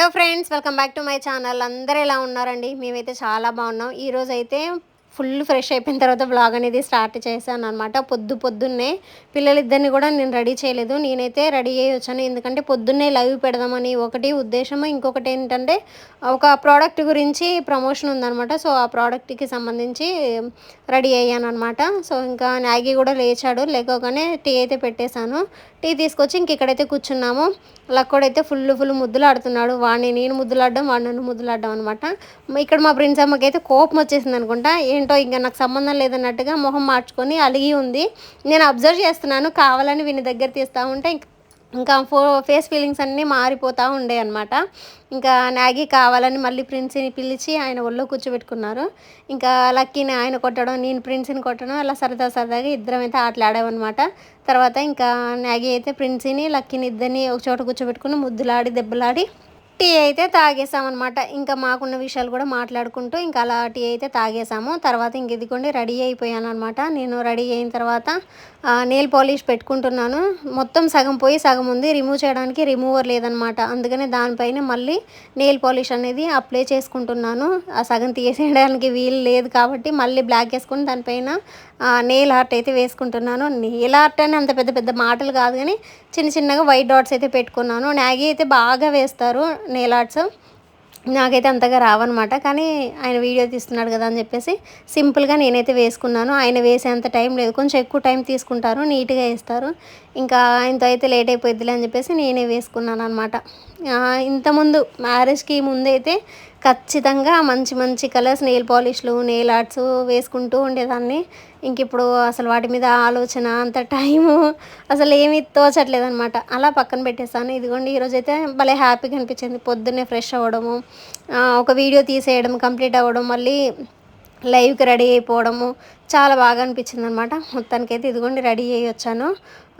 Hello friends welcome back to my channel అందరూ ఎలా ఉన్నారండి? మేమైతే చాలా బాగున్నాం. ఈరోజు అయితే ఫుల్ ఫ్రెష్ అయిపోయిన తర్వాత బ్లాగ్ అనేది స్టార్ట్ చేశాను అనమాట పొద్దు పొద్దున్నే పిల్లలిద్దరిని కూడా నేను రెడీ చేయలేదు. నేనైతే రెడీ అయ్యి వచ్చాను. ఎందుకంటే పొద్దున్నే లైవ్ పెడదామని ఒకటి ఉద్దేశము ఇంకొకటి ఏంటంటే ఒక ప్రోడక్ట్ గురించి ప్రమోషన్ ఉందనమాట సో ఆ ప్రోడక్ట్కి సంబంధించి రెడీ అయ్యాను అనమాట సో ఇంకా నాగి కూడా లేచాడు. లేకోగానే టీ అయితే పెట్టేశాను. టీ తీసుకొచ్చి ఇంక ఇక్కడైతే కూర్చున్నాము. లక్కోడైతే ఫుల్ ఫుల్ ముద్దులు ఆడుతున్నాడు వాడిని నేను ముద్దులాడడం వాడు నన్ను ముద్దులాడడం అనమాట ఇక్కడ మా ప్రిన్స్ అమ్మకి అయితే కోపం వచ్చేసింది అనుకుంటా. ఏంటి ఇంకా నాకు సంబంధం లేదన్నట్టుగా మొహం మార్చుకొని అలిగి ఉంది. నేను అబ్జర్వ్ చేస్తున్నాను కావాలని వీని దగ్గర తీస్తూ ఉంటే ఇంకా ఫో ఫేస్ ఫీలింగ్స్ అన్నీ మారిపోతూ ఉండే అనమాట ఇంకా నాగి కావాలని మళ్ళీ ప్రిన్స్ని పిలిచి ఆయన ఒళ్ళో కూర్చోబెట్టుకున్నారు. ఇంకా లక్కీని ఆయన కొట్టడం నేను ప్రిన్స్ని కొట్టడం అలా సరదా సరదాగా ఇద్దరం అయితే ఆటలాడామన్నమాట. తర్వాత ఇంకా నాగి అయితే ప్రిన్స్ని లక్కీని ఇద్దరిని ఒక చోట కూర్చోబెట్టుకుని ముద్దులాడి దెబ్బలాడి టీ అయితే తాగేసామన్నమాట. ఇంకా మాకున్న విషయాలు కూడా మాట్లాడుకుంటూ ఇంకా అలా టీ అయితే తాగేసాము. తర్వాత ఇంక ఇదిగోండి రెడీ అయిపోయాను అనమాట నేను రెడీ అయిన తర్వాత నెయిల్ పాలిష్ పెట్టుకుంటున్నాను. మొత్తం సగం పోయి సగం ఉంది. రిమూవ్ చేయడానికి రిమూవర్ లేదనమాట అందుకనే దానిపైన మళ్ళీ నెయిల్ పాలిష్ అనేది అప్లై చేసుకుంటున్నాను. ఆ సగం తీసేయడానికి వీలు లేదు కాబట్టి మళ్ళీ బ్లాక్ వేసుకుని దానిపైన నెయిల్ ఆర్ట్ అయితే వేసుకుంటున్నాను. నెయిల్ ఆర్ట్ అని అంత పెద్ద పెద్ద మాటలు కాదు కానీ చిన్న చిన్నగా వైట్ డాట్స్ అయితే పెట్టుకున్నాను. నాగి అయితే బాగా వేస్తారు నెయిల్ ఆర్ట్స్ నాకైతే అంతగా రావన్నమాట. కానీ ఆయన వీడియో తీస్తున్నాడు కదా అని చెప్పేసి సింపుల్గా నేనైతే వేసుకున్నాను. ఆయన వేసేంత టైం లేదు. కొంచెం ఎక్కువ టైం తీసుకుంటారు. నీట్గా వేస్తారు. ఇంకా ఆయనతో అయితే లేట్ అయిపోద్దిలే అని చెప్పేసి నేనే వేసుకున్నాను అనమాట ఇంతకుముందు మ్యారేజ్కి ముందైతే ఖచ్చితంగా మంచి మంచి కలర్స్ నెయిల్ పాలిష్లు నెయిల్ ఆర్ట్స్ వేసుకుంటూ ఉండేదాన్ని. ఇంక ఇప్పుడు అసలు వాటి మీద ఆలోచన అంత టైము అసలు ఏమీ తోచట్లేదు అనమాట అలా పక్కన పెట్టేస్తాను ఇదిగోండి ఈరోజు అయితే భలే హ్యాపీగా అనిపించింది. పొద్దున్నే ఫ్రెష్ అవ్వడము ఒక వీడియో తీసేయడం కంప్లీట్ అవ్వడం మళ్ళీ లైవ్కి రెడీ అయిపోవడము చాలా బాగా అనిపించింది అనమాట మొత్తానికైతే ఇదిగోండి రెడీ అయ్యి వచ్చాను.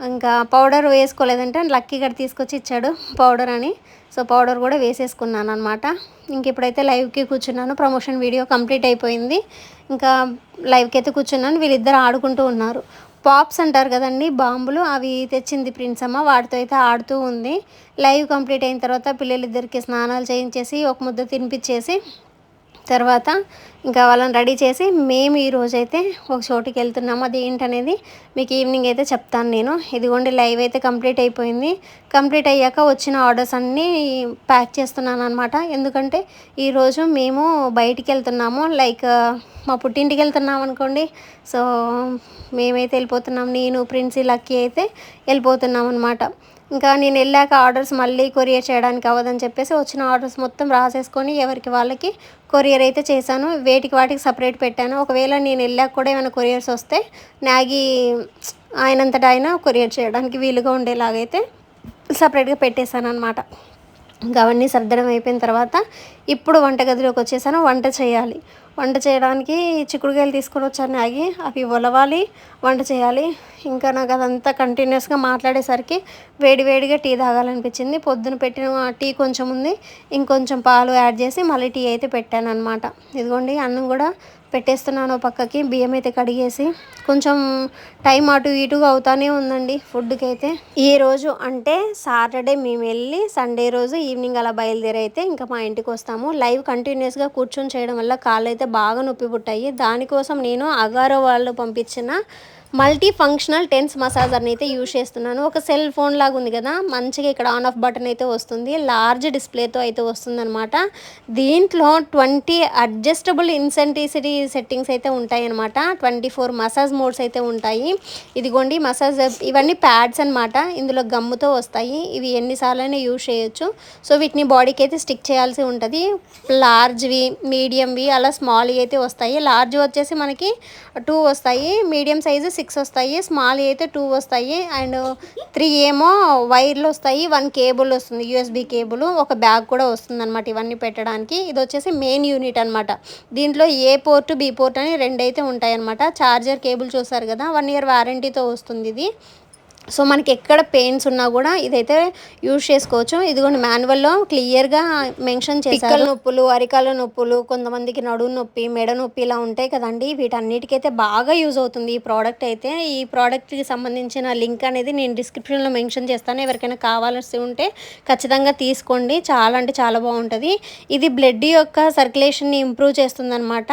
ఇంకా పౌడర్ వేసుకోలేదంటే లక్కీ గడ తీసుకొచ్చి ఇచ్చాడు పౌడర్ అని. సో పౌడర్ కూడా వేసేసుకున్నాను అనమాట ఇంక ఇప్పుడైతే లైవ్కి కూర్చున్నాను. ప్రమోషన్ వీడియో కంప్లీట్ అయిపోయింది. ఇంకా లైవ్కి అయితే కూర్చున్నాను. వీళ్ళిద్దరు ఆడుకుంటూ ఉన్నారు. పాప్స్ అంటారు కదండి బాంబులు అవి తెచ్చింది ప్రిన్స్ అమ్మ. వాటితో అయితే ఆడుతూ ఉంది. లైవ్ కంప్లీట్ అయిన తర్వాత పిల్లలిద్దరికి స్నానాలు చేయించేసి ఒక ముద్ద తినిపించేసి తర్వాత ఇంకా వాళ్ళని రెడీ చేసి మేము ఈరోజు అయితే ఒక చోటుకి వెళ్తున్నాము. అది ఏంటనేది మీకు ఈవినింగ్ అయితే చెప్తాను నేను. ఇదిగోండి లైవ్ అయితే కంప్లీట్ అయిపోయింది. కంప్లీట్ అయ్యాక వచ్చిన ఆర్డర్స్ అన్నీ ప్యాక్ చేస్తున్నాను అనమాట ఎందుకంటే ఈరోజు మేము బయటికి వెళ్తున్నాము. లైక్ మా పుట్టింటికి వెళ్తున్నాం అనుకోండి. సో మేమైతే వెళ్ళిపోతున్నాం. నేను ప్రిన్సీ లక్కీ అయితే వెళ్ళిపోతున్నాం అనమాట ఇంకా నేను వెళ్ళాక ఆర్డర్స్ మళ్ళీ కొరియర్ చేయడానికి అవ్వదని చెప్పేసి వచ్చిన ఆర్డర్స్ మొత్తం రాసేసుకొని ఎవరికి వాళ్ళకి కొరియర్ అయితే చేశాను. వేటికి వాటికి సపరేట్ పెట్టాను. ఒకవేళ నేను వెళ్ళాక కూడా ఏమైనా కొరియర్స్ వస్తే నాగి ఆయనంతటా ఆయన కొరియర్ చేయడానికి వీలుగా ఉండేలాగైతే సపరేట్గా పెట్టేశాను అనమాట ఇంకా అవన్నీ సర్దడం అయిపోయిన తర్వాత ఇప్పుడు వంటగదిలోకి వచ్చేసాను. వంట చేయాలి. వంట చేయడానికి చిక్కుడుకాయలు తీసుకొని వచ్చాను ఆగి అవి ఒలవాలి వంట చేయాలి. ఇంకా నాకు అదంతా కంటిన్యూస్గా మాట్లాడేసరికి వేడి వేడిగా టీ తాగాలనిపించింది. పొద్దున పెట్టిన టీ కొంచెం ఉంది ఇంకొంచెం పాలు యాడ్ చేసి మళ్ళీ టీ అయితే పెట్టాను అనమాట ఇదిగోండి అన్నం కూడా పెట్టేస్తున్నాను పక్కకి బియ్యం అయితే కడిగేసి. కొంచెం టైం అటు ఇటుగా అవుతానే ఉందండి ఫుడ్కి అయితే ఈ రోజు అంటే సాటర్డే మేము వెళ్ళి సండే రోజు ఈవినింగ్ అలా బయలుదేరైతే ఇంకా మా ఇంటికి వస్తాము. లైవ్ కంటిన్యూస్గా కూర్చొని చేయడం వల్ల కాళ్ళు అయితే బాగా నొప్పి పుట్టాయి. దానికోసం నేను అగారో వాళ్ళు పంపించిన మల్టీ ఫంక్షనల్ టెన్స్ మసాజర్ని అయితే యూజ్ చేస్తున్నాను. ఒక సెల్ ఫోన్ లాగా ఉంది కదా మంచిగా ఇక్కడ ఆన్ ఆఫ్ బటన్ అయితే వస్తుంది లార్జ్ డిస్ప్లేతో అయితే వస్తుందన్నమాట. దీంట్లో ట్వంటీ అడ్జస్టబుల్ ఇన్సెంటిసిటీ సెట్టింగ్స్ అయితే ఉంటాయి అనమాట ట్వంటీ ఫోర్ మసాజ్ మోడ్స్ అయితే ఉంటాయి. ఇదిగోండి మసాజ్ ఇవన్నీ ప్యాడ్స్ అనమాట ఇందులో గమ్ముతో వస్తాయి. ఇవి ఎన్నిసార్లైనా యూజ్ చేయొచ్చు. సో వీటిని బాడీకి అయితే స్టిక్ చేయాల్సి ఉంటుంది. లార్జ్వి మీడియంవి అలా స్మాల్వి అయితే వస్తాయి. లార్జ్ వచ్చేసి మనకి టూ వస్తాయి. మీడియం సైజు సిక్స్ వస్తాయి స్మాల్ అయితే టూ వస్తాయి అండ్ త్రీ ఏమో వైర్లు వస్తాయి వన్ కేబుల్ వస్తుంది యూఎస్బి కేబుల్ ఒక బ్యాగ్ కూడా వస్తుంది అనమాట ఇవన్నీ పెట్టడానికి. ఇది వచ్చేసి మెయిన్ యూనిట్ అనమాట దీంట్లో ఏ పోర్ట్ బి పోర్ట్ అని రెండు అయితే ఉంటాయి అనమాట చార్జర్ కేబుల్ చూసారు కదా వన్ ఇయర్ వారంటీతో వస్తుంది ఇది. సో మనకి ఎక్కడ పెయిన్స్ ఉన్నా కూడా ఇదైతే యూజ్ చేసుకోవచ్చు. ఇదిగోండి మాన్యువల్లో క్లియర్గా మెన్షన్ చేశారు. నొప్పులు అరికాల నొప్పులు కొంతమందికి నడుము నొప్పి మెడ నొప్పి ఇలా ఉంటాయి కదండి. వీటన్నిటికైతే బాగా యూజ్ అవుతుంది ఈ ప్రోడక్ట్ అయితే. ఈ ప్రోడక్ట్కి సంబంధించిన లింక్ అనేది నేను డిస్క్రిప్షన్లో మెన్షన్ చేస్తాను. ఎవరికైనా కావాల్సి ఉంటే ఖచ్చితంగా తీసుకోండి. చాలా అంటే చాలా బాగుంటుంది. ఇది బ్లడ్ యొక్క సర్క్యులేషన్ని ఇంప్రూవ్ చేస్తుంది అనమాట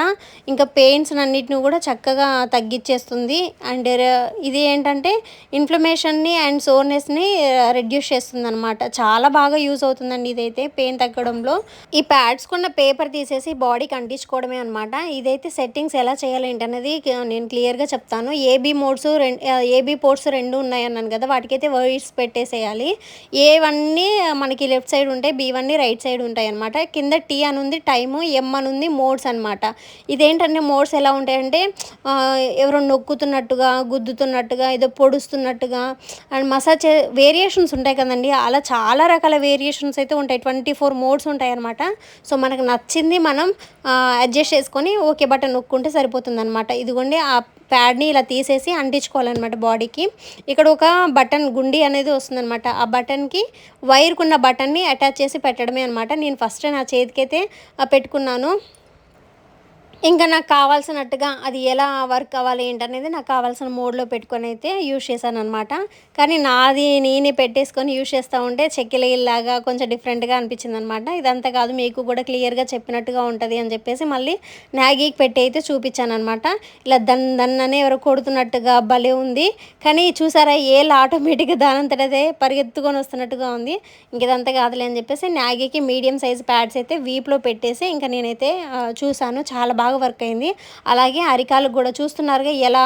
ఇంకా పెయిన్స్ అన్నిటిని కూడా చక్కగా తగ్గించేస్తుంది అండ్ ఇది ఏంటంటే ఇన్ఫ్లమేషన్ని అండ్ సోర్నెస్ని రెడ్యూస్ చేస్తుంది అనమాట చాలా బాగా యూజ్ అవుతుందండి ఇదైతే పెయిన్ తగ్గడంలో. ఈ ప్యాడ్స్ కొన్న పేపర్ తీసేసి బాడీకి అంటించుకోవడమే అనమాట ఇదైతే సెట్టింగ్స్ ఎలా చేయాలి ఏంటనేది నేను క్లియర్గా చెప్తాను. ఏబీ మోడ్స్ రెండు ఏబీ పోర్ట్స్ రెండు ఉన్నాయన్నాను కదా వాటికైతే వర్డ్స్ పెట్టేసేయాలి. ఏవన్నీ మనకి లెఫ్ట్ సైడ్ ఉంటాయి బీవన్నీ రైట్ సైడ్ ఉంటాయి అనమాట కింద టీ అని ఉంది టైము ఎం అని ఉంది మోడ్స్ అనమాట ఇదేంటంటే మోడ్స్ ఎలా ఉంటాయంటే ఎవరో నొక్కుతున్నట్టుగా గుద్దుతున్నట్టుగా ఏదో పొడుస్తున్నట్టుగా అండ్ మసాజ్ వేరియేషన్స్ ఉంటాయి కదండి. అలా చాలా రకాల వేరియేషన్స్ అయితే ఉంటాయి. ట్వంటీ ఫోర్ మోడ్స్ ఉంటాయి అనమాట సో మనకు నచ్చింది మనం అడ్జస్ట్ చేసుకొని ఓకే బటన్ నొక్కుంటే సరిపోతుంది అనమాట ఇదిగోండి ఆ ప్యాడ్ని ఇలా తీసేసి అంటించుకోవాలన్నమాట బాడీకి ఇక్కడ ఒక బటన్ గుండి అనేది వస్తుందన్నమాట. ఆ బటన్కి వైర్కున్న బటన్ని అటాచ్ చేసి పెట్టడమే అనమాట నేను ఫస్ట్ నా చేతికైతే పెట్టుకున్నాను. ఇంకా నాకు కావాల్సినట్టుగా అది ఎలా వర్క్ అవ్వాలి ఏంటనేది నాకు కావాల్సిన మోడ్లో పెట్టుకొని అయితే యూజ్ చేశాను అనమాట కానీ నాది నేనే పెట్టేసుకొని యూజ్ చేస్తూ ఉంటే చెక్కిలాగా కొంచెం డిఫరెంట్గా అనిపించింది అనమాట ఇదంతా కాదు మీకు కూడా క్లియర్గా చెప్పినట్టుగా ఉంటుంది అని చెప్పేసి మళ్ళీ నాగీకి పెట్టి అయితే చూపించాను అనమాట ఇలా దన్ దన్ననే అని ఎవరో కొడుతున్నట్టుగా భలే ఉంది. కానీ చూసారా ఏళ్ళు ఆటోమేటిక్గా దానంతటదే పరిగెత్తుకొని వస్తున్నట్టుగా ఉంది. ఇంక ఇదంతా కాదులే అని చెప్పేసి నాగీకి మీడియం సైజ్ ప్యాడ్స్ అయితే వీప్లో పెట్టేసి ఇంకా నేనైతే చూశాను. చాలా బాగా వర్క్ అయింది. అలాగే అరికాలకు కూడా చూస్తున్నారుగా ఎలా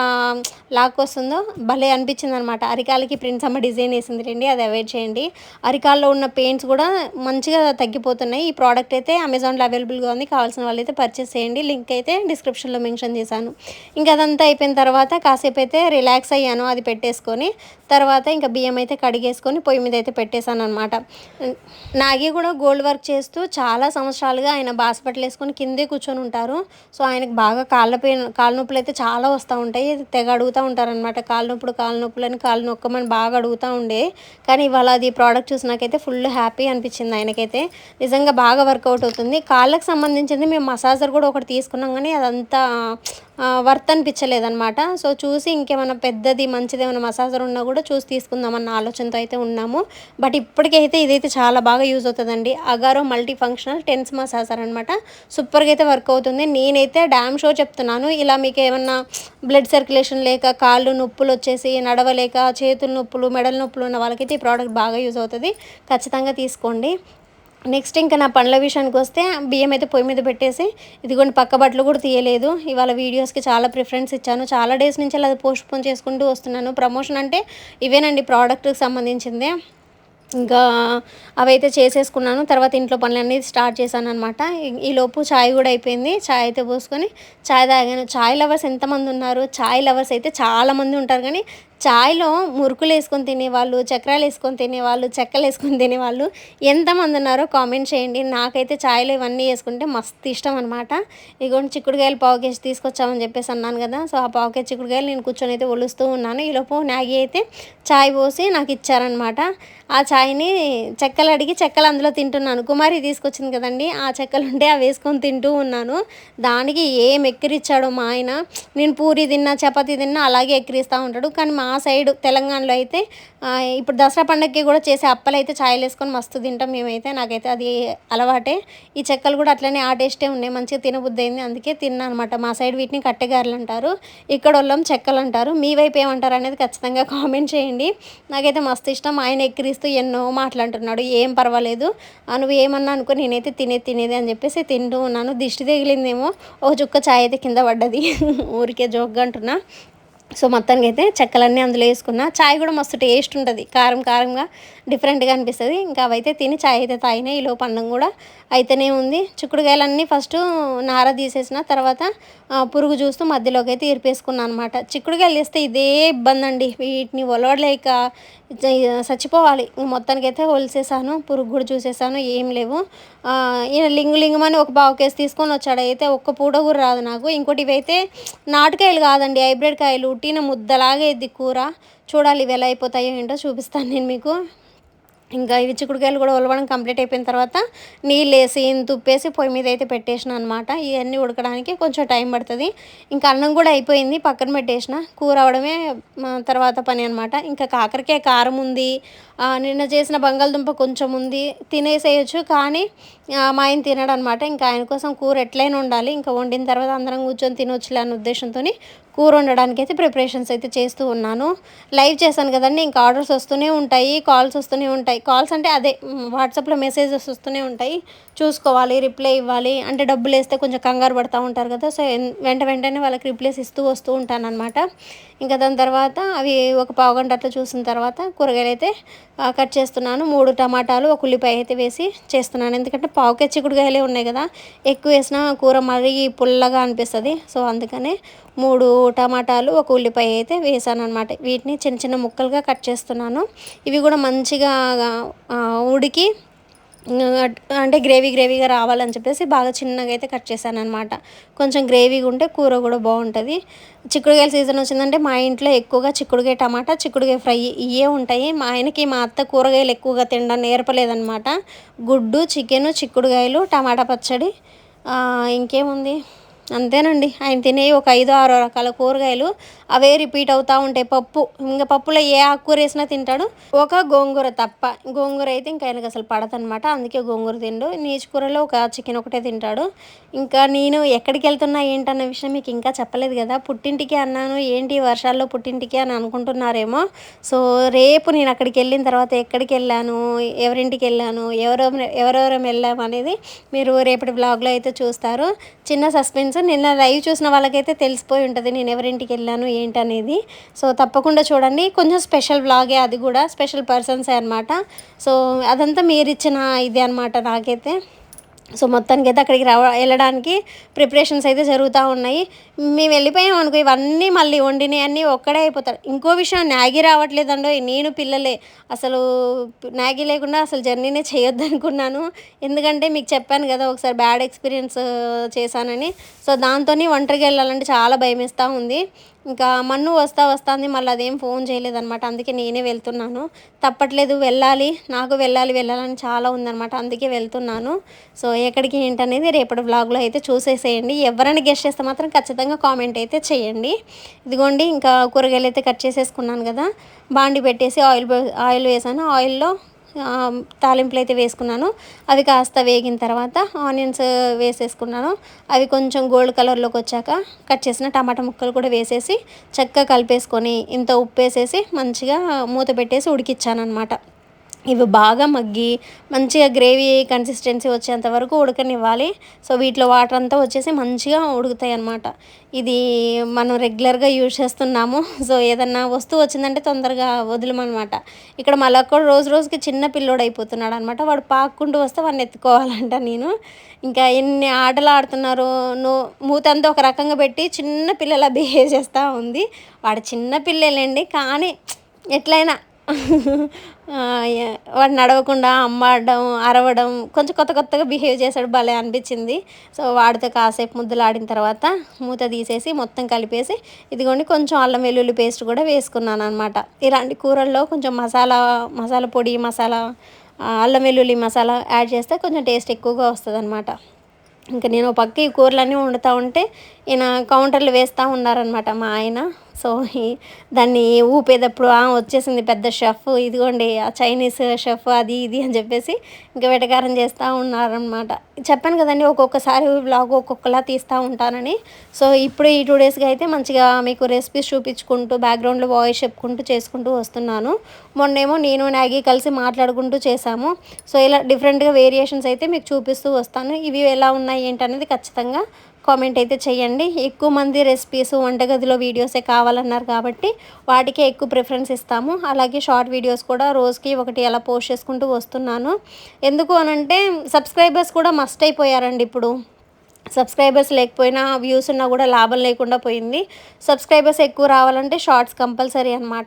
లాక్కొస్తుందో భలే అనిపించింది అనమాట అరికాలకి ప్రింట్స్ అమ్మ డిజైన్ వేసింది రండి అది అవాయిడ్ చేయండి. అరికాల్లో ఉన్న పెయింట్స్ కూడా మంచిగా తగ్గిపోతున్నాయి. ఈ ప్రోడక్ట్ అయితే అమెజాన్లో అవైలబుల్గా ఉంది. కావాల్సిన వాళ్ళు అయితే పర్చేస్ చేయండి. లింక్ అయితే డిస్క్రిప్షన్లో మెన్షన్ చేశాను. ఇంకా అదంతా అయిపోయిన తర్వాత కాసేపు అయితే రిలాక్స్ అయ్యాను. అది పెట్టేసుకొని తర్వాత ఇంకా బియ్యం అయితే కడిగేసుకొని పొయ్యి మీద అయితే పెట్టేశాను అనమాట నాగి కూడా గోల్డ్ వర్క్ చేస్తూ చాలా సంవత్సరాలుగా ఆయన బాసపట్లు వేసుకొని కిందే కూర్చొని ఉంటారు. సో ఆయనకు బాగా కాళ్ళ పెయిన్ కాళ్ళ నొప్పులు అయితే చాలా వస్తూ ఉంటాయి. తెగ అడుగుతూ ఉంటారనమాట కాళ్ళ నొప్పులు కాళ్ళ నొప్పులు అని కాళ్ళు నొక్కమని బాగా అడుగుతూ ఉండే. కానీ ఇవాళ అది ప్రోడక్ట్ చూసి నాకైతే ఫుల్ హ్యాపీ అనిపించింది ఆయనకైతే. నిజంగా బాగా వర్కౌట్ అవుతుంది. కాళ్ళకి సంబంధించింది మేము మసాజర్ కూడా ఒకటి తీసుకున్నాం. కానీ అదంతా వర్త్ అనిపించలేదన్నమాట సో చూసి ఇంకేమైనా పెద్దది మంచిది ఏమైనా మసాజర్ ఉన్నా కూడా చూసి తీసుకుందామన్న ఆలోచనతో అయితే ఉన్నాము. బట్ ఇప్పటికైతే ఇదైతే చాలా బాగా యూజ్ అవుతుందండి. Agaro multi functional TENS massager అనమాట సూపర్గా అయితే వర్క్ అవుతుంది. నేనైతే డ్యామ్ షో చెప్తున్నాను. ఇలా మీకు ఏమన్నా బ్లడ్ సర్క్యులేషన్ లేక కాళ్ళు నొప్పులు వచ్చేసి నడవలేక చేతులు నొప్పులు మెడల నొప్పులు ఉన్న వాళ్ళకైతే ఈ ప్రోడక్ట్ బాగా యూజ్ అవుతుంది. ఖచ్చితంగా తీసుకోండి. నెక్స్ట్ ఇంకా నా పండ్ల విషయానికి వస్తే బియ్యం అయితే పొయ్యి మీద పెట్టేసి ఇదిగోండి పక్క బట్టలు కూడా తీయలేదు. ఇవాళ వీడియోస్కి చాలా ప్రిఫరెన్స్ ఇచ్చాను. చాలా డేస్ నుంచి అలా పోస్ట్ పోన్ చేసుకుంటూ వస్తున్నాను. ప్రమోషన్ అంటే ఇవేనండి ప్రోడక్ట్కి సంబంధించిందే. ఇంకా అవైతే చేసేసుకున్నాను. తర్వాత ఇంట్లో పనులన్నీ స్టార్ట్ చేశాను అనమాట ఈలోపు చాయ్ కూడా అయిపోయింది. చాయ్ అయితే పోసుకొని చాయ్ తాగాను. చాయ్ లవర్స్ ఎంతమంది ఉన్నారు? చాయ్ లవర్స్ అయితే చాలామంది ఉంటారు. కానీ చాయ్లో మురుకులు వేసుకొని తినేవాళ్ళు చక్రాలు వేసుకొని తినేవాళ్ళు చెక్కలు వేసుకొని తినేవాళ్ళు ఎంతమంది ఉన్నారో కామెంట్ చేయండి. నాకైతే చాయ్లో ఇవన్నీ వేసుకుంటే మస్తు ఇష్టం అనమాట ఇగోండి చిక్కుడుకాయలు పావు కేజీ తీసుకొచ్చామని చెప్పేసి అన్నాను కదా. సో ఆ పావు కేజీ చిక్కుడుకాయలు నేను కూర్చొని అయితే ఒలుస్తూ ఉన్నాను. ఈలోపు నాగి అయితే చాయ్ పోసి నాకు ఇచ్చారనమాట ఆ చాయ్ని చెక్కలు అడిగి చెక్కలు అందులో తింటున్నాను. కుమారి తీసుకొచ్చింది కదండి ఆ చెక్కలు ఉంటే అవి వేసుకొని తింటూ ఉన్నాను. దానికి ఏం ఎక్కిరిచ్చాడో మా ఆయన. నేను పూరి తిన్నా చపాతీ తిన్నా అలాగే ఎక్కిరిస్తూ ఉంటాడు. కానీ మా మా సైడ్ తెలంగాణలో అయితే ఇప్పుడు దసరా పండగకి కూడా చేసే అప్పలు అయితే ఛాయలు వేసుకొని మస్తు తింటాం మేమైతే. నాకైతే అది అలవాటే. ఈ చెక్కలు కూడా అట్లనే ఆ టేస్టే ఉన్నాయి మంచిగా తినబుద్ధి అయింది అందుకే తిన్నా అనమాట మా సైడ్ వీటిని కట్టెగారెలు అంటారు ఇక్కడ వాళ్ళం చెక్కలు అంటారు. మీ వైపు ఏమంటారు అనేది ఖచ్చితంగా కామెంట్ చేయండి. నాకైతే మస్తు ఇష్టం. ఆయన ఎక్కిరిస్తూ ఎన్నో మాట్లాడుతున్నాడు ఏం పర్వాలేదు. నువ్వు ఏమన్నా అనుకో నేనైతే తినేది తినేది అని చెప్పేసి తింటూ ఉన్నాను. దిష్టి తగిలిందేమో ఒక చుక్క చాయ్ అయితే కింద పడ్డది. ఊరికే జోక్గా అంటున్నా. సో మొత్తానికి అయితే చెక్కలన్నీ అందులో వేసుకున్నా. చాయ్ కూడా మస్తు టేస్ట్ ఉంటుంది. కారం కారంగా డిఫరెంట్గా అనిపిస్తుంది. ఇంకా అవైతే తిని చాయ్ అయితే తాగినాయి ఈ లోపు కూడా అయితేనే ఉంది. చిక్కుడుకాయలన్నీ ఫస్ట్ నార తీసేసిన తర్వాత పురుగు చూస్తూ మధ్యలోకి అయితే ఇరిపేసుకున్నాను అనమాట చిక్కుడుకాయలు చేస్తే ఇదే ఇబ్బంది అండి వీటిని ఒలవడలేక చచ్చిపోవాలి. మొత్తానికి అయితే ఒలిసేసాను పురుగు కూడా చూసేసాను ఏం లేవు. ఈయన లింగు లింగమని ఒక బావు కేసు తీసుకొని వచ్చాడు. అయితే ఒక్క పూట కూడా రాదు నాకు. ఇంకోటి ఇవైతే నాటుకాయలు కాదండి హైబ్రిడ్ కాయలు. ఉట్టిన ముద్దలాగే ఇది కూర. చూడాలి ఇవి ఎలా అయిపోతాయో ఏంటో చూపిస్తాను నేను మీకు. ఇంకా ఇవి చిక్కుడుకాయలు కూడా ఉలవడం కంప్లీట్ అయిపోయిన తర్వాత నీళ్ళు వేసి తుప్పేసి పొయ్యి మీద అయితే పెట్టేసిన అనమాట ఇవన్నీ ఉడకడానికి కొంచెం టైం పడుతుంది. ఇంకా అన్నం కూడా అయిపోయింది పక్కన పెట్టేసిన. కూర అవడమే తర్వాత పని అనమాట ఇంకా కాకరకాయ కారం ఉంది నిన్న చేసిన బంగాళదుంప కొంచెం ఉంది తినేసేయచ్చు కానీ మా ఆయన తినడు అనమాట ఇంకా ఆయన కోసం కూర ఎట్లయినా ఉండాలి. ఇంకా వండిన తర్వాత అందరం కూర్చొని తినొచ్చులే అనే ఉద్దేశంతో కూర వండడానికి అయితే ప్రిపరేషన్స్ అయితే చేస్తూ ఉన్నాను. లైవ్ చేశాను కదండి ఇంకా ఆర్డర్స్ వస్తూనే ఉంటాయి కాల్స్ వస్తూనే ఉంటాయి. కాల్స్ అంటే అదే వాట్సాప్లో మెసేజెస్ వస్తూనే ఉంటాయి. చూసుకోవాలి రిప్లై ఇవ్వాలి. అంటే డబ్బులు వేస్తే కొంచెం కంగారు పడుతూ ఉంటారు కదా సో వెంట వెంటనే వాళ్ళకి రిప్లైస్ ఇస్తూ వస్తూ ఉంటాను అనమాట ఇంకా దాని తర్వాత అవి ఒక పావు గంట అట్లా చూసిన తర్వాత కూరగాయలు అయితే కట్ చేస్తున్నాను. మూడు టమాటాలు ఒక ఉల్లిపాయ అయితే వేసి చేస్తున్నాను. ఎందుకంటే పావుకే చిక్కుడుకాయలే ఉన్నాయి కదా. ఎక్కువ వేసిన కూర మరీ పుల్లగా అనిపిస్తుంది. సో అందుకనే మూడు టమాటాలు ఒక ఉల్లిపాయ అయితే వేసాను అనమాట వీటిని చిన్న చిన్న ముక్కలుగా కట్ చేస్తున్నాను. ఇవి కూడా మంచిగా ఉడికి అంటే గ్రేవీ గ్రేవీగా రావాలని చెప్పేసి బాగా చిన్నగా అయితే కట్ చేశాను అనమాట కొంచెం గ్రేవీగా ఉంటే కూర కూడా బాగుంటుంది. చిక్కుడుకాయల సీజన్ వచ్చిందంటే మా ఇంట్లో ఎక్కువగా చిక్కుడుకాయ టమాటా చిక్కుడుకాయ ఫ్రై ఇవే ఉంటాయి. మా ఆయనకి మా అత్త కూరగాయలు ఎక్కువగా తినడం నేర్పలేదనమాట గుడ్డు చికెను చిక్కుడుకాయలు టమాటా పచ్చడి ఇంకేముంది? అంతేనండి. ఆయన తినే ఒక ఐదు ఆరు రకాల కూరగాయలు అవే రిపీట్ అవుతూ ఉంటాయి. పప్పు ఇంకా పప్పులో ఏ ఆకుకూర వేసినా తింటాడు. ఒక గోంగూర తప్ప. గోంగూర అయితే ఇంకా ఆయనకు అసలు పడదనమాట అందుకే గోంగూర తిండు. నీచుకూరలో ఒక చికెన్ ఒకటే తింటాడు. ఇంకా నేను ఎక్కడికి వెళ్తున్నా ఏంటన్న విషయం మీకు ఇంకా చెప్పలేదు కదా. పుట్టింటికి అన్నాను. ఏంటి వర్షాల్లో పుట్టింటికి అని అనుకుంటున్నారేమో. సో రేపు నేను అక్కడికి వెళ్ళిన తర్వాత ఎక్కడికి వెళ్ళాను? ఎవరింటికి వెళ్ళాను? ఎవరెవరం వెళ్ళాము అనేది మీరు రేపటి బ్లాగ్లో అయితే చూస్తారు. చిన్న సస్పెన్స్ నిన్న లైవ్ చూసిన వాళ్ళకైతే తెలిసిపోయి ఉంటుంది నేను ఎవరింటికి వెళ్ళాను ఏంటనేది. సో తప్పకుండా చూడండి. కొంచెం స్పెషల్ వ్లాగే అది కూడా స్పెషల్ పర్సన్సే అనమాట సో అదంతా మీరు ఇచ్చిన ఇది అనమాట నాకైతే. సో మొత్తానికి అయితే అక్కడికి రావ వెళ్ళడానికి ప్రిపరేషన్స్ అయితే జరుగుతూ ఉన్నాయి. మేము వెళ్ళిపోయాం అనుకో ఇవన్నీ మళ్ళీ వండినవి అన్నీ ఒక్కడే అయిపోతారు. ఇంకో విషయం మ్యాగీ రావట్లేదండో నేను పిల్లలే. అసలు మ్యాగీ లేకుండా అసలు జర్నీనే చేయొద్దు అనుకున్నాను. ఎందుకంటే మీకు చెప్పాను కదా ఒకసారి బ్యాడ్ ఎక్స్పీరియన్స్ చేశానని. సో దాంతో ఒంటరికి వెళ్ళాలంటే చాలా భయం ఉంది. ఇంకా మన్ను వస్తా వస్తుంది మళ్ళీ అదేం ఫోన్ చేయలేదనమాట అందుకే నేనే వెళ్తున్నాను. తప్పట్లేదు వెళ్ళాలి. నాకు వెళ్ళాలి వెళ్ళాలని చాలా ఉందనమాట అందుకే వెళ్తున్నాను. సో ఎక్కడికి ఏంటనేది రేపటి బ్లాగ్లో అయితే చూసేసేయండి. ఎవరైనా గెస్ట్ చేస్తే మాత్రం ఖచ్చితంగా కామెంట్ అయితే చేయండి. ఇదిగోండి ఇంకా కూరగాయలు అయితే కట్ చేసేసుకున్నాను కదా. బాండి పెట్టేసి ఆయిల్ ఆయిల్ వేసాను. ఆయిల్లో తాలింపులు అయితే వేసుకున్నాను. అవి కాస్త వేగిన తర్వాత ఆనియన్స్ వేసేసుకున్నాను. అవి కొంచెం గోల్డ్ కలర్లోకి వచ్చాక కట్ చేసిన టమాటా ముక్కలు కూడా వేసేసి చక్కగా కలిపేసుకొని ఇంత ఉప్పు వేసేసి మంచిగా మూత పెట్టేసి ఉడికిచ్చాను అనమాట ఇవి బాగా మగ్గి మంచిగా గ్రేవీ కన్సిస్టెన్సీ వచ్చేంత వరకు ఉడకనివ్వాలి. సో వీటిలో వాటర్ అంతా వచ్చేసి మంచిగా ఉడుకుతాయి అనమాట ఇది మనం రెగ్యులర్గా యూజ్ చేస్తున్నాము. సో ఏదన్నా వస్తువు వచ్చిందంటే తొందరగా వదలమనమాట ఇక్కడ మళ్ళీ కూడా రోజు రోజుకి చిన్న పిల్లోడు అయిపోతున్నాడు అనమాట వాడు పాక్కుంటూ వస్తే వాడిని ఎత్తుకోవాలంట నేను. ఇంకా ఎన్ని ఆటలు ఆడుతున్నారు నో మూతంతా ఒక రకంగా పెట్టి చిన్న పిల్లల బిహేవ్ చేస్తూ ఉంది. వాడు చిన్న పిల్లలండి కానీ ఎట్లయినా వాడు నడవకుండా అమ్మడం అరవడం కొంచెం కొత్త కొత్తగా బిహేవ్ చేశాడు భలే అనిపించింది. సో వాడితో కాసేపు ముద్దలు ఆడిన తర్వాత మూత తీసేసి మొత్తం కలిపేసి ఇదిగోండి కొంచెం అల్లం వెల్లుల్లి పేస్ట్ కూడా వేసుకున్నాను అనమాట ఇలాంటి కూరల్లో కొంచెం మసాలా మసాలా పొడి మసాలా అల్లం వెల్లుల్లి మసాలా యాడ్ చేస్తే కొంచెం టేస్ట్ ఎక్కువగా వస్తుంది అనమాట ఇంకా నేను పక్క ఈ కూరలన్నీ వండుతూ ఉంటే ఈయన కౌంటర్లు వేస్తూ ఉన్నారనమాట మా ఆయన. సో దాన్ని ఊపేటప్పుడు వచ్చేసింది పెద్ద షెఫ్ ఇదిగోండి ఆ చైనీస్ షెఫ్ అది ఇది అని చెప్పేసి ఇంకా వెటకారం చేస్తూ ఉన్నారనమాట చెప్పాను కదండి ఒక్కొక్కసారి బ్లాగ్ ఒక్కొక్కలా తీస్తూ ఉంటానని. సో ఇప్పుడు ఈ టూ డేస్గా అయితే మంచిగా మీకు రెసిపీస్ చూపించుకుంటూ బ్యాక్గ్రౌండ్లో వాయిస్ చెప్పుకుంటూ చేసుకుంటూ వస్తున్నాను. మొన్నేమో నేను నాగి కలిసి మాట్లాడుకుంటూ చేశాము. సో ఇలా డిఫరెంట్గా వేరియేషన్స్ అయితే మీకు చూపిస్తూ వస్తాను. ఇవి ఎలా ఉన్నాయి ఏంటనేది ఖచ్చితంగా కామెంట్ అయితే చేయండి. ఎక్కువ మంది రెసిపీస్ వంటగదిలో వీడియోసే కావాలన్నారు కాబట్టి వాటికే ఎక్కువ ప్రిఫరెన్స్ ఇస్తాము. అలాగే షార్ట్ వీడియోస్ కూడా రోజుకి ఒకటి అలా పోస్ట్ చేసుకుంటూ వస్తున్నాను. ఎందుకు అనంటే సబ్స్క్రైబర్స్ కూడా మస్ట్ అయిపోయారండి ఇప్పుడు. సబ్స్క్రైబర్స్ లేకపోయినా వ్యూస్ ఉన్నా కూడా లాభం లేకుండా పోయింది. సబ్స్క్రైబర్స్ ఎక్కువ రావాలంటే షార్ట్స్ కంపల్సరీ అనమాట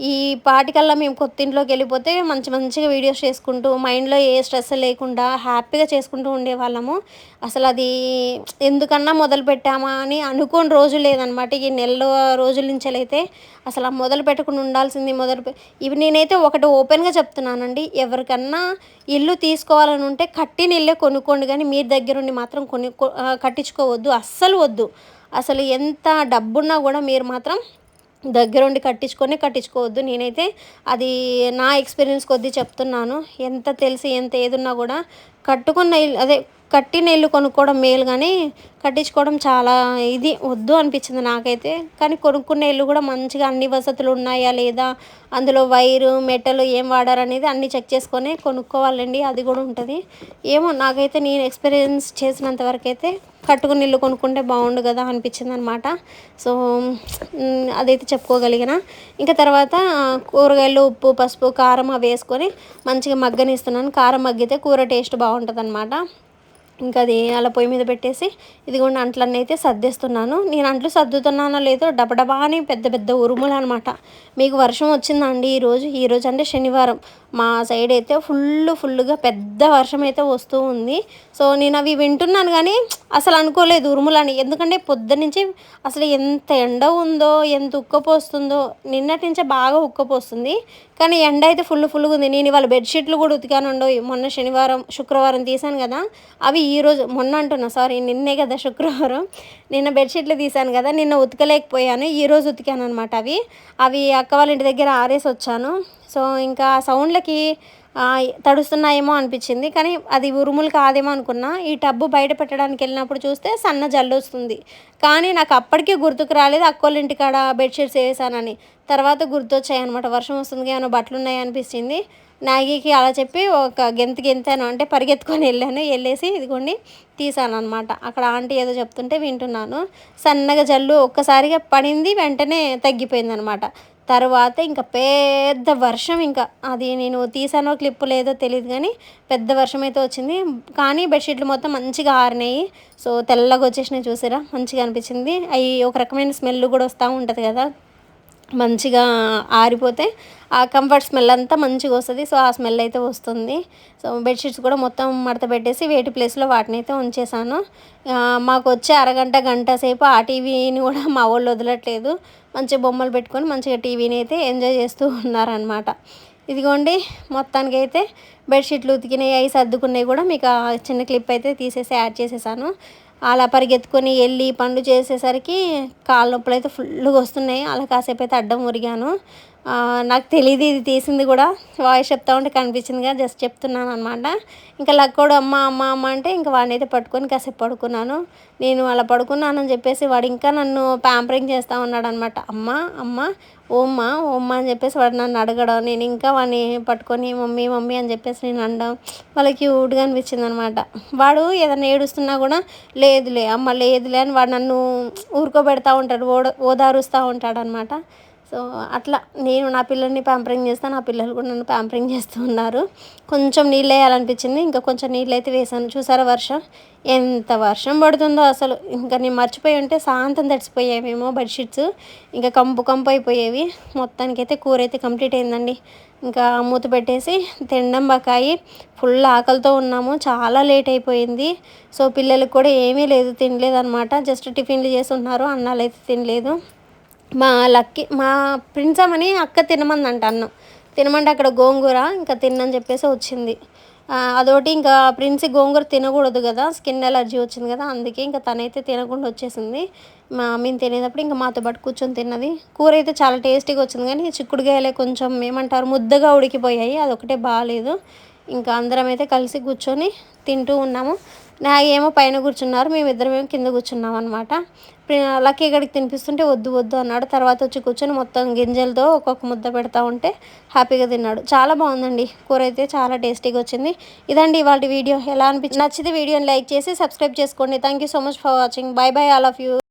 ఈ పాటికల్లా మేము కొత్త ఇంట్లోకి వెళ్ళిపోతే మంచి మంచిగా వీడియోస్ చేసుకుంటూ మైండ్లో ఏ స్ట్రెస్ లేకుండా హ్యాపీగా చేసుకుంటూ ఉండేవాళ్ళము. అసలు అది ఎందుకన్నా మొదలు పెట్టామా అని అనుకోని రోజు లేదనమాట ఈ నెల రోజుల నుంచెలైతే అసలు మొదలు పెట్టకుండా ఉండాల్సింది మొదలు ఇవి నేనైతే ఒకటి ఓపెన్గా చెప్తున్నానండి. ఎవరికన్నా ఇల్లు తీసుకోవాలని ఉంటే కట్టిన ఇల్లే కొనుక్కోండి. కానీ మీ దగ్గరుండి మాత్రం కొనుక్కో కట్టించుకోవద్దు అస్సలు వద్దు. అసలు ఎంత డబ్బున్నా కూడా మీరు మాత్రం దగ్గరుండి కట్టించుకొని కట్టించుకోవద్దు. నేనైతే అది నా ఎక్స్పీరియన్స్ కొద్దీ చెప్తున్నాను. ఎంత తెలిసి ఎంత ఏదున్నా కూడా కట్టుకున్న అదే కట్టిన ఇల్లు కొనుక్కోవడం మేలు కానీ కట్టించుకోవడం చాలా ఇది వద్దు అనిపించింది నాకైతే. కానీ కొనుక్కునే ఇల్లు కూడా మంచిగా అన్ని వసతులు ఉన్నాయా లేదా? అందులో వైరు మెటలు ఏం వాడారనేది అన్నీ చెక్ చేసుకొని కొనుక్కోవాలండి. అది కూడా ఉంటుంది. ఏమో నాకైతే నేను ఎక్స్పీరియన్స్ చేసినంత వరకు అయితే కట్టుకుని ఇల్లు కొనుక్కుంటే బాగుండు కదా అనిపించింది అనమాట సో అదైతే చెప్పుకోగలిగిన. ఇంకా తర్వాత కూరగాయలు ఉప్పు పసుపు కారం అవి వేసుకొని మంచిగా మగ్గనిస్తున్నాను. కారం మగ్గితే కూర టేస్ట్ బాగుంటుంది అనమాట ఇంకా అది అలా పొయ్యి మీద పెట్టేసి ఇదిగోండి అంట్లన్నీ అయితే సర్దేస్తున్నాను. నేను అంట్లు సర్దుతున్నానో లేదో డబడబా అని పెద్ద పెద్ద ఉరుములు అనమాట మీకు వర్షం వచ్చిందండి ఈరోజు ఈరోజు అంటే శనివారం. మా సైడ్ అయితే ఫుల్ ఫుల్గా పెద్ద వర్షం అయితే వస్తూ ఉంది. సో నేను అవి వింటున్నాను కానీ అసలు అనుకోలేదు ఉరుములని. ఎందుకంటే పొద్దు నుంచి అసలు ఎంత ఎండ ఉందో ఎంత ఉక్కపోస్తుందో నిన్నటి నుంచే బాగా ఉక్కపోస్తుంది కానీ ఎండ అయితే ఫుల్ ఫుల్గా ఉంది. నేను ఇవాళ బెడ్షీట్లు కూడా ఉతికాను మొన్న శనివారం శుక్రవారం తీసాను కదా. అవి ఈరోజు మొన్న అంటున్నా సారీ నిన్నే కదా శుక్రవారం. నిన్న బెడ్షీట్లు తీశాను కదా నిన్న ఉతకలేకపోయాను ఈరోజు ఉతికాను అనమాట అవి. అవి అక్క వాళ్ళ ఇంటి దగ్గర ఆరేసి వచ్చాను. సో ఇంకా సౌండ్లకి తడుస్తున్నాయేమో అనిపించింది కానీ అది ఉరుములు కాదేమో అనుకున్నా. ఈ టబ్బు బయట పెట్టడానికి వెళ్ళినప్పుడు చూస్తే సన్న జల్లు వస్తుంది. కానీ నాకు అప్పటికే గుర్తుకు రాలేదు అక్కోళ్ళ ఇంటికాడ బెడ్షీట్స్ వేసానని. తర్వాత గుర్తొచ్చాయి అనమాట వర్షం వస్తుంది ఏమైనా బట్టలు ఉన్నాయి అనిపించింది. నాగికి అలా చెప్పి ఒక గెంత గెంతాను అంటే పరిగెత్తుకొని వెళ్ళాను. వెళ్ళేసి ఇదిగోండి తీసాను అనమాట అక్కడ ఆంటీ ఏదో చెప్తుంటే వింటున్నాను. సన్నగా జల్లు ఒక్కసారిగా పడింది వెంటనే తగ్గిపోయింది అనమాట తర్వాత ఇంకా పెద్ద వర్షం ఇంకా. అది నేను తీసానో క్లిప్ లేదో తెలియదు కానీ పెద్ద వర్షం అయితే వచ్చింది. కానీ బెడ్షీట్లు మొత్తం మంచిగా ఆరినాయి. సో తెల్లగా వచ్చేసినాయి చూసారా మంచిగా అనిపించింది. అవి ఒక రకమైన స్మెల్ కూడా వస్తూ ఉంటుంది కదా. మంచిగా ఆరిపోతే ఆ కంఫర్ట్ స్మెల్ అంతా మంచిగా వస్తుంది. సో ఆ స్మెల్ అయితే వస్తుంది. సో బెడ్షీట్స్ కూడా మొత్తం మడత పెట్టేసి వేటి ప్లేస్లో వాటిని అయితే ఉంచేసాను. మాకు వచ్చే అరగంట గంట సేపు ఆ టీవీని కూడా మా వాళ్ళు వదలట్లేదు. మంచి బొమ్మలు పెట్టుకొని మంచిగా టీవీని అయితే ఎంజాయ్ చేస్తూ ఉన్నారనమాట ఇదిగోండి మొత్తానికి అయితే బెడ్షీట్లు ఉతికినాయి అవి సర్దుకున్నాయి కూడా మీకు చిన్న క్లిప్ అయితే తీసేసి యాడ్ చేసేసాను. అలా పరిగెత్తుకొని వెళ్ళి పనులు చేసేసరికి కాళ్ళ నొప్పులు అయితే ఫుల్గా వస్తున్నాయి. అలా కాసేపు అయితే అడ్డం ఉరిగాను నాకు తెలియదు ఇది తీసింది కూడా. వాయిస్ చెప్తా ఉంటే కనిపించింది కదా జస్ట్ చెప్తున్నాను అనమాట ఇంకా లక్కోడు అమ్మ అమ్మ అమ్మ అంటే ఇంకా వాడిని అయితే పట్టుకొని కాసేపు పడుకున్నాను. నేను అలా పడుకున్నానని చెప్పేసి వాడు ఇంకా నన్ను ప్యాంపరింగ్ చేస్తూ ఉన్నాడు అనమాట అమ్మ అమ్మ ఓమ్మ ఓమ్మ అని చెప్పేసి వాడు నన్ను అడగడం నేను ఇంకా వాడిని పట్టుకొని మమ్మీ మమ్మీ అని చెప్పేసి నేను అనడం వాళ్ళకి క్యూట్గా అనిపించింది అనమాట వాడు ఏదైనా ఏడుస్తున్నా కూడా లేదులే అమ్మ లేదులే అని వాడు నన్ను ఊరుకోబెడతా ఉంటాడు ఓడ ఓదారుస్తూ ఉంటాడు అనమాట సో అట్లా నేను నా పిల్లల్ని ప్యాంపరింగ్ చేస్తాను నా పిల్లలు కూడా నన్ను ప్యాంపరింగ్ చేస్తూ ఉన్నారు. కొంచెం నీళ్ళు వేయాలనిపించింది ఇంకా కొంచెం నీళ్ళు అయితే వేసాను చూసారా వర్షం? ఎంత వర్షం పడుతుందో అసలు. ఇంకా నేను మర్చిపోయి ఉంటే సాయంత్రం తడిసిపోయేవేమో బెడ్షీట్స్. ఇంకా కంపు కంపు అయిపోయేవి. మొత్తానికైతే కూర అయితే కంప్లీట్ అయిందండి. ఇంకా మూత పెట్టేసి తినడం బకాయి. ఫుల్ ఆకలితో ఉన్నాము. చాలా లేట్ అయిపోయింది. సో పిల్లలకు కూడా ఏమీ లేదు తినలేదు అనమాట జస్ట్ టిఫిన్లు చేసి ఉన్నారు అన్నాలు అయితే తినలేదు. మా లక్కీ మా ప్రిన్సమ్మని అక్క తినమందంట అన్నం. తినమంటే అక్కడ గోంగూర ఇంకా తిన్నని చెప్పేసి వచ్చింది. అదొకటి ఇంకా ప్రిన్సి గోంగూర తినకూడదు కదా స్కిన్ ఎలర్జీ వచ్చింది కదా అందుకే ఇంకా తనైతే తినకుండా వచ్చేసింది. మా మేము తినేటప్పుడు ఇంకా మాతో పాటు కూర్చొని తిన్నది. కూర అయితే చాలా టేస్టీగా వచ్చింది కానీ చిక్కుడుకాయలే కొంచెం ఏమంటారు ముద్దగా ఉడికిపోయాయి. అదొకటే బాగాలేదు ఇంకా అందరం అయితే కలిసి కూర్చొని తింటూ ఉన్నాము. నాగేమో పైన కూర్చున్నారు మేమిద్దరమేమో కింద కూర్చున్నాం అనమాట లక్కీ గడికి తినిపిస్తుంటే వద్దు వద్దు అన్నాడు. తర్వాత వచ్చి కూర్చొని మొత్తం గింజలతో ఒక్కొక్క ముద్ద పెడతా ఉంటే హ్యాపీగా తిన్నాడు. చాలా బాగుందండి. కూర అయితే చాలా టేస్టీగా వచ్చింది. ఇదండి ఇవాళ వీడియో. ఎలా అనిపించి నచ్చితే వీడియోని లైక్ చేసి సబ్స్క్రైబ్ చేసుకోండి. Thank you so much for watching bye bye all of you